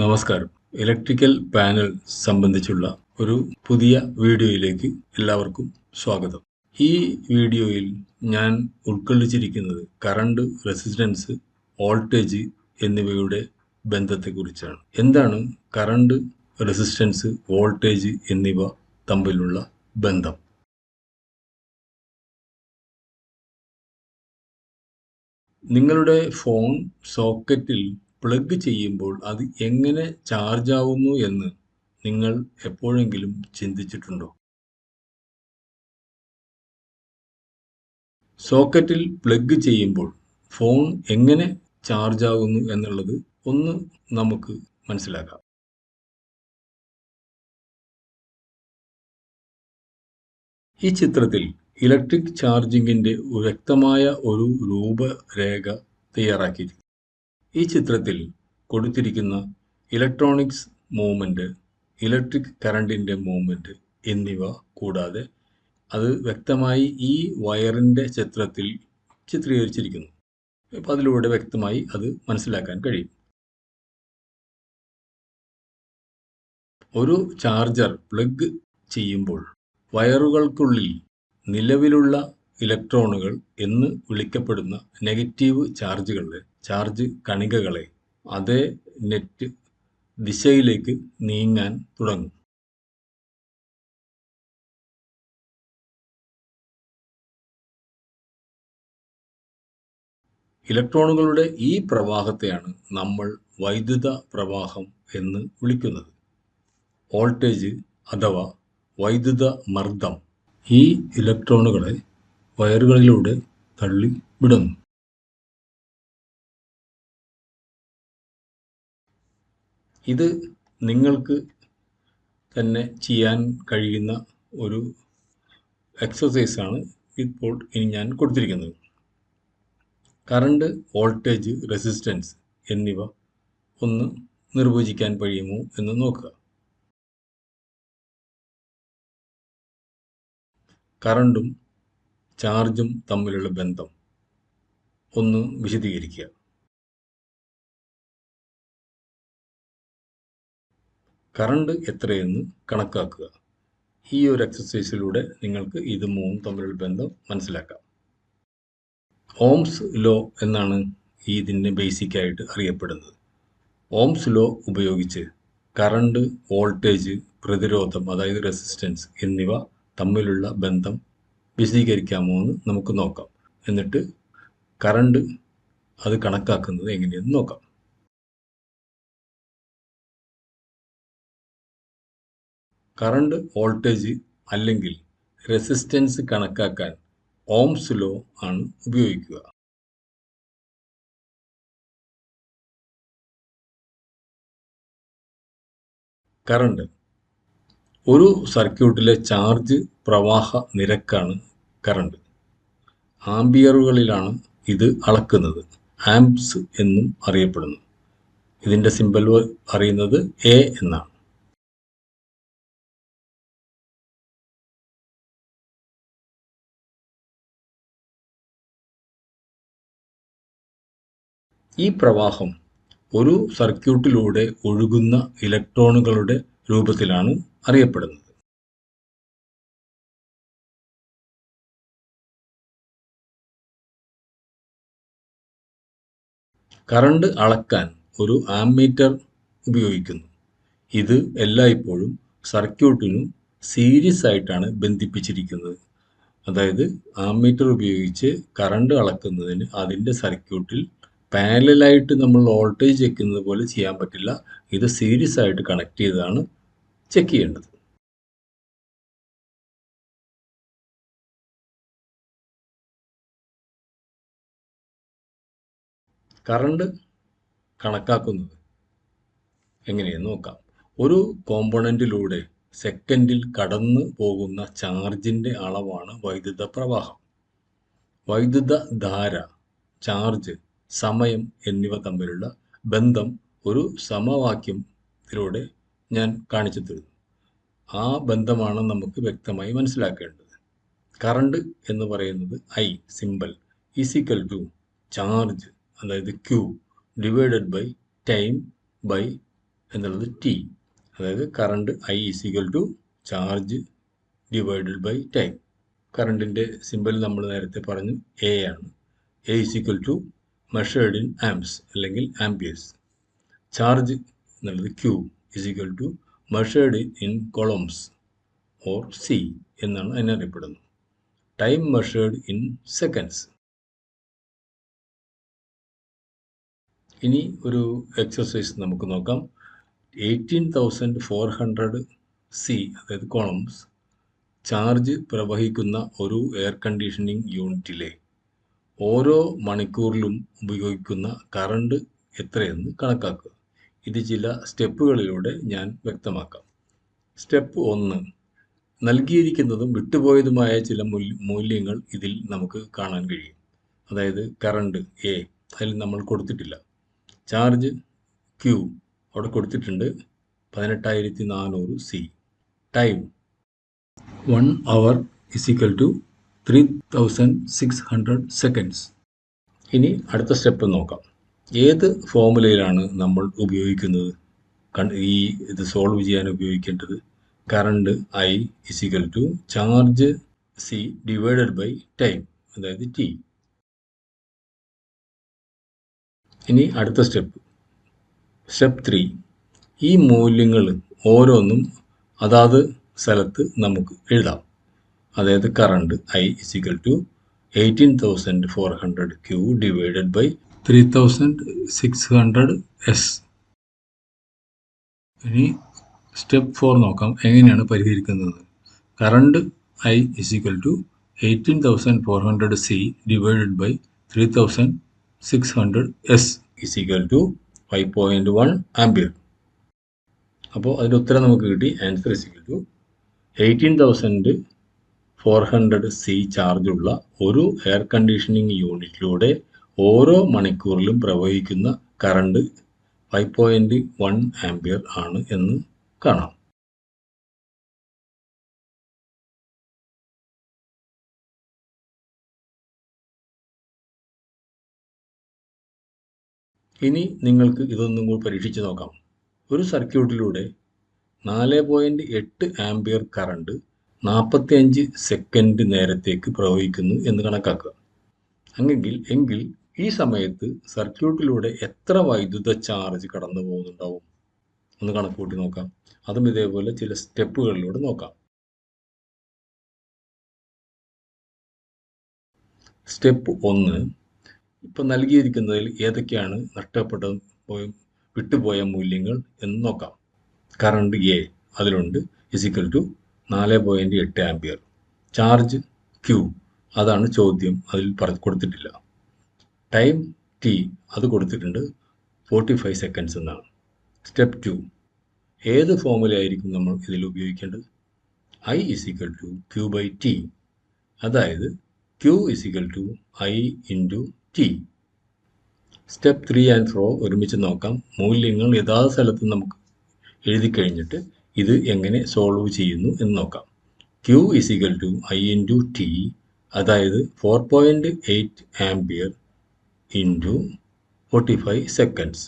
നമസ്കാരം. Electrical panel സംബന്ധിച്ചുള്ള ഒരു പുതിയ വീഡിയോയിലേക്ക് എല്ലാവർക്കും സ്വാഗതം. ഈ വീഡിയോയിൽ ഞാൻ ഉൾക്കൊള്ളിച്ചിരിക്കുന്നത് കറണ്ട് റെസിസ്റ്റൻസ് വോൾട്ടേജ് എന്നിവയുടെ ബന്ധത്തെക്കുറിച്ചാണ്. എന്താണ് കറണ്ട് റെസിസ്റ്റൻസ് വോൾട്ടേജ് എന്നിവ തമ്മിലുള്ള ബന്ധം? നിങ്ങളുടെ ഫോൺ സോക്കറ്റിൽ പ്ലഗ് ചെയ്യുമ്പോൾ അത് എങ്ങനെ ചാർജ് ആവുന്നു എന്ന് നിങ്ങൾ എപ്പോഴെങ്കിലും ചിന്തിച്ചിട്ടുണ്ടോ? സോക്കറ്റിൽ പ്ലഗ് ചെയ്യുമ്പോൾ ഫോൺ എങ്ങനെ ചാർജ് ആവുന്നു എന്നുള്ളത് ഒന്ന് നമുക്ക് മനസ്സിലാക്കാം. ഈ ചിത്രത്തിൽ ഇലക്ട്രിക് ചാർജിങ്ങിന്റെ വ്യക്തമായ ഒരു രൂപരേഖ തയ്യാറാക്കിയിരിക്കുന്നു ഈ ചിത്രത്തിൽ കൊടുത്തിരിക്കുന്ന ഇലക്ട്രോണിക്സ് മൂവ്മെന്റ് ഇലക്ട്രിക് കറണ്ടിന്റെ മൂവ്മെന്റ് എന്നിവ കൂടാതെ അത് വ്യക്തമായി ഈ വയറിന്റെ ചിത്രത്തിൽ ചിത്രീകരിച്ചിരിക്കുന്നു. അപ്പം അതിലൂടെ വ്യക്തമായി അത് മനസ്സിലാക്കാൻ കഴിയും. ഒരു ചാർജർ പ്ലഗ് ചെയ്യുമ്പോൾ വയറുകൾക്കുള്ളിൽ നിലവിലുള്ള ഇലക്ട്രോണുകൾ എന്ന് വിളിക്കപ്പെടുന്ന നെഗറ്റീവ് ചാർജുകളുടെ ചാർജ് കണികകളെ അതേ നെറ്റ് ദിശയിലേക്ക് നീങ്ങാൻ തുടങ്ങും. ഇലക്ട്രോണുകളുടെ ഈ പ്രവാഹത്തെയാണ് നമ്മൾ വൈദ്യുത പ്രവാഹം എന്ന് വിളിക്കുന്നത്. വോൾട്ടേജ് അഥവാ വൈദ്യുത മർദ്ദം ഈ ഇലക്ട്രോണുകളെ വയറുകളിലൂടെ തള്ളി വിടുന്നു. ഇത് നിങ്ങൾക്ക് തന്നെ ചെയ്യാൻ കഴിയുന്ന ഒരു എക്സസൈസാണ് ഇപ്പോൾ ഇനി ഞാൻ കൊടുത്തിരിക്കുന്നത്. കറണ്ട് വോൾട്ടേജ് റെസിസ്റ്റൻസ് എന്നിവ ഒന്ന് നിർവചിക്കാൻ കഴിയുമോ എന്ന് നോക്കുക. കറണ്ടും ചാർജും തമ്മിലുള്ള ബന്ധം. ഒന്ന് വിശദീകരിക്കുക. കറണ്ട് എത്രയെന്ന് കണക്കാക്കുക. ഈ ഒരു എക്സസൈസിലൂടെ നിങ്ങൾക്ക് ഇത് മൂന്നും തമ്മിലുള്ള ബന്ധം മനസ്സിലാക്കാം. ഓംസ് ലോ എന്നാണ് ഈ ഇതിന്റെ ബേസിക്കായിട്ട് അറിയപ്പെടുന്നത്. ഓംസ് ലോ ഉപയോഗിച്ച് കറണ്ട് വോൾട്ടേജ് പ്രതിരോധം അതായത് റെസിസ്റ്റൻസ് എന്നിവ തമ്മിലുള്ള ബന്ധം വിശദീകരിക്കാമോ എന്ന് നമുക്ക് നോക്കാം. എന്നിട്ട് കറണ്ട് അത് കണക്കാക്കുന്നത് എങ്ങനെയെന്ന് നോക്കാം. കറണ്ട് വോൾട്ടേജ് അല്ലെങ്കിൽ റെസിസ്റ്റൻസ് കണക്കാക്കാൻ ഓംസ് ലോ ആണ് ഉപയോഗിക്കുക. കറണ്ട് ഒരു സർക്യൂട്ടിലെ ചാർജ് പ്രവാഹ നിരക്കാണ് കറണ്ട്. ആംബിയറുകളിലാണ് ഇത് അളക്കുന്നത്. ആംപ്സ് എന്നും അറിയപ്പെടുന്നു. ഇതിന്റെ സിമ്പൽ അറിയുന്നത് എ എന്നാണ്. ഈ പ്രവാഹം ഒരു സർക്യൂട്ടിലൂടെ ഒഴുകുന്ന ഇലക്ട്രോണുകളുടെ രൂപത്തിലാണ് അറിയപ്പെടുന്നത്. കറണ്ട് അളക്കാൻ ഒരു ആമീറ്റർ ഉപയോഗിക്കുന്നു. ഇത് എല്ലായ്പ്പോഴും സർക്യൂട്ടിനും സീരീസ് ആയിട്ടാണ് ബന്ധിപ്പിച്ചിരിക്കുന്നത്. അതായത് ആമീറ്റർ ഉപയോഗിച്ച് കറണ്ട് അളക്കുന്നതിന് അതിന്റെ സർക്യൂട്ടിൽ പാരലായിട്ട് നമ്മൾ വോൾട്ടേജ് വയ്ക്കുന്നത് പോലെ ചെയ്യാൻ പറ്റില്ല. ഇത് സീരീസ് ആയിട്ട് കണക്ട് ചെയ്താണ് ചെക്ക് ചെയ്യേണ്ടത്. കറണ്ട് കണക്കാക്കുന്നത് എങ്ങനെയെന്ന് നോക്കാം. ഒരു കോമ്പണന്റിലൂടെ സെക്കൻഡിൽ കടന്നു പോകുന്ന ചാർജിന്റെ അളവാണ് വൈദ്യുത പ്രവാഹം. വൈദ്യുത ധാര ചാർജ് സമയം എന്നിവ തമ്മിലുള്ള ബന്ധം ഒരു സമവാക്യത്തിലൂടെ ഞാൻ കാണിച്ചു തരുന്നു. ആ ബന്ധമാണ് നമുക്ക് വ്യക്തമായി മനസ്സിലാക്കേണ്ടത്. കറണ്ട് എന്ന് പറയുന്നത് I symbol is equal to charge അതായത് Q divided by time by എന്നുള്ളത് ടി അതായത് current I is equal to charge divided by time കറണ്ടിന്റെ സിമ്പൽ നമ്മൾ നേരത്തെ പറഞ്ഞു എ ആണ്. A is equal to measured in amps അല്ലെങ്കിൽ ആംപിയേഴ്സ് ചാർജ് എന്നുള്ളത് Q is equal to measured in coulombs or C എന്നാണ് അതിനറിയപ്പെടുന്നത്. ടൈം മെഷേർഡ് ഇൻ സെക്കൻഡ്സ് ഇനി ഒരു എക്സസൈസ് നമുക്ക് നോക്കാം. Eighteen thousand four hundred C അതായത് കോളംസ് ചാർജ് പ്രവഹിക്കുന്ന ഒരു എയർ കണ്ടീഷനിങ് യൂണിറ്റിലെ ഓരോ മണിക്കൂറിലും ഉപയോഗിക്കുന്ന കറണ്ട് എത്രയെന്ന് കണക്കാക്കുക. ഇത് ചില സ്റ്റെപ്പുകളിലൂടെ ഞാൻ വ്യക്തമാക്കാം. സ്റ്റെപ്പ് ഒന്ന് നൽകിയിരിക്കുന്നതും വിട്ടുപോയതുമായ ചില മൂല്യങ്ങൾ ഇതിൽ നമുക്ക് കാണാൻ കഴിയും. അതായത് കറണ്ട് എ അതിൽ നമ്മൾ കൊടുത്തിട്ടില്ല. ചാർജ് ക്യൂ അവിടെ കൊടുത്തിട്ടുണ്ട് പതിനെട്ടായിരത്തി നാനൂറ് C time one hour is equal to three thousand six hundred seconds ഇനി അടുത്ത സ്റ്റെപ്പ് നോക്കാം. ഏത് ഫോമുലയിലാണ് നമ്മൾ ഉപയോഗിക്കുന്നത്? ഈ ഇത് സോൾവ് ചെയ്യാൻ ഉപയോഗിക്കേണ്ടത് current I is equal to charge C divided by time അതായത് ടി ഇനി അടുത്ത സ്റ്റെപ്പ് സ്റ്റെപ്പ് ത്രീ ഈ മൂല്യങ്ങൾ ഓരോന്നും അതാത് സ്ഥലത്ത് നമുക്ക് എഴുതാം. അതായത് current I is equal to eighteen thousand four hundred Q divided by three thousand six hundred S ഇനി സ്റ്റെപ്പ് ഫോർ നോക്കാം. എങ്ങനെയാണ് പരിഹരിക്കുന്നത്? Current I is equal to eighteen thousand four hundred C divided by three thousand six hundred S is equal to five point one ampere അപ്പോൾ അതിന്റെ ഉത്തരം നമുക്ക് കിട്ടി. Answer is equal to eighteen thousand four hundred C ചാർജുള്ള ഒരു air conditioning യൂണിറ്റിലൂടെ ഓരോ മണിക്കൂറിലും പ്രവഹിക്കുന്ന current five point one ampere ആണ് എന്ന് കാണാം. ഇനി നിങ്ങൾക്ക് ഇതൊന്നും കൂടി പരീക്ഷിച്ച് നോക്കാം. ഒരു സർക്യൂട്ടിലൂടെ നാല് പോയിന്റ് എട്ട് ആംപിയർ കറണ്ട് നാൽപ്പത്തിയഞ്ച് സെക്കൻഡ് നേരത്തേക്ക് പ്രവഹിക്കുന്നു എന്ന് കണക്കാക്കുക. അങ്ങെങ്കിൽ എങ്കിൽ ഈ സമയത്ത് സർക്യൂട്ടിലൂടെ എത്ര വൈദ്യുത ചാർജ് കടന്നു പോകുന്നുണ്ടാവും? ഒന്ന് കണക്കൂട്ടി നോക്കാം. അതും ഇതേപോലെ ചില സ്റ്റെപ്പുകളിലൂടെ നോക്കാം. സ്റ്റെപ്പ് ഒന്ന് ഇപ്പം നൽകിയിരിക്കുന്നതിൽ ഏതൊക്കെയാണ് നഷ്ടപ്പെട്ട വിട്ടുപോയ മൂല്യങ്ങൾ എന്ന് നോക്കാം. കറണ്ട് എ അതിലുണ്ട് ഇസിക്കൽ ടു നാല് പോയിന്റ് എട്ട് ആംപിയർ ചാർജ് ക്യൂ അതാണ് ചോദ്യം. അതിൽ പറ കൊടുത്തിട്ടില്ല. ടൈം ടി അത് കൊടുത്തിട്ടുണ്ട് ഫോർട്ടി ഫൈവ് സെക്കൻഡ്സ് എന്നാണ്. സ്റ്റെപ്പ് ടു ഏത് ഫോമുലയായിരിക്കും നമ്മൾ ഇതിൽ ഉപയോഗിക്കേണ്ടത്? I is equal to Q by T അതായത് Q is equal to I into T step three and four ഒരുമിച്ച് നോക്കാം. മൂല്യങ്ങൾ യഥാർത്ഥ സ്ഥലത്ത് നമുക്ക് എഴുതി കഴിഞ്ഞിട്ട് ഇത് എങ്ങനെ സോൾവ് ചെയ്യുന്നു എന്ന് നോക്കാം. Q is equal to I into T അതായത് four point eight ampere into forty five seconds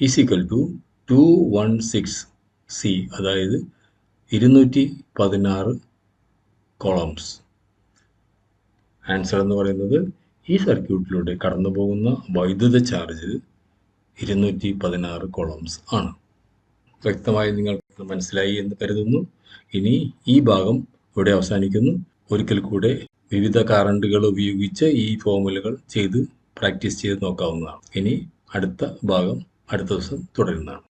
is equal to two one six C അതായത് ഇരുന്നൂറ്റി പതിനാറ് കോളംസ് ആൻസർ എന്ന് പറയുന്നത് ഈ സർക്യൂട്ടിലൂടെ കടന്നു പോകുന്ന വൈദ്യുത ചാർജ് ഇരുന്നൂറ്റി പതിനാറ് കോളംസ് ആണ്. വ്യക്തമായി നിങ്ങൾക്ക് മനസ്സിലായി എന്ന് കരുതുന്നു. ഇനി ഈ ഭാഗം ഇവിടെ അവസാനിക്കുന്നു. ഒരിക്കൽ കൂടെ വിവിധ കറണ്ടുകൾ ഉപയോഗിച്ച് ഈ ഫോമുലകൾ ചെയ്ത് പ്രാക്ടീസ് ചെയ്ത് നോക്കാവുന്നതാണ്. ഇനി അടുത്ത ഭാഗം അടുത്ത ദിവസം തുടരുന്നതാണ്.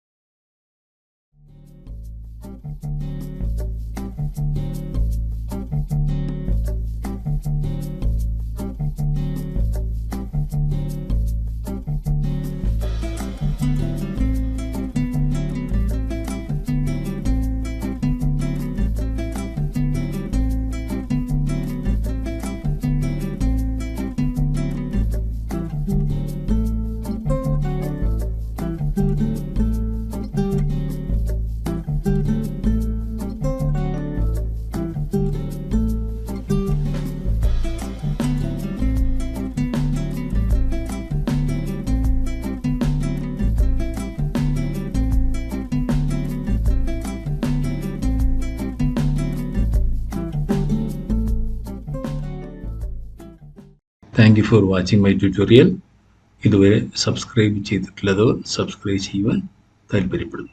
Thank you for watching my tutorial ഇതുവരെ സബ്സ്ക്രൈബ് ചെയ്തിട്ടില്ലാത്തവർ സബ്സ്ക്രൈബ് ചെയ്യുവാൻ താല്പര്യപ്പെടുന്നു.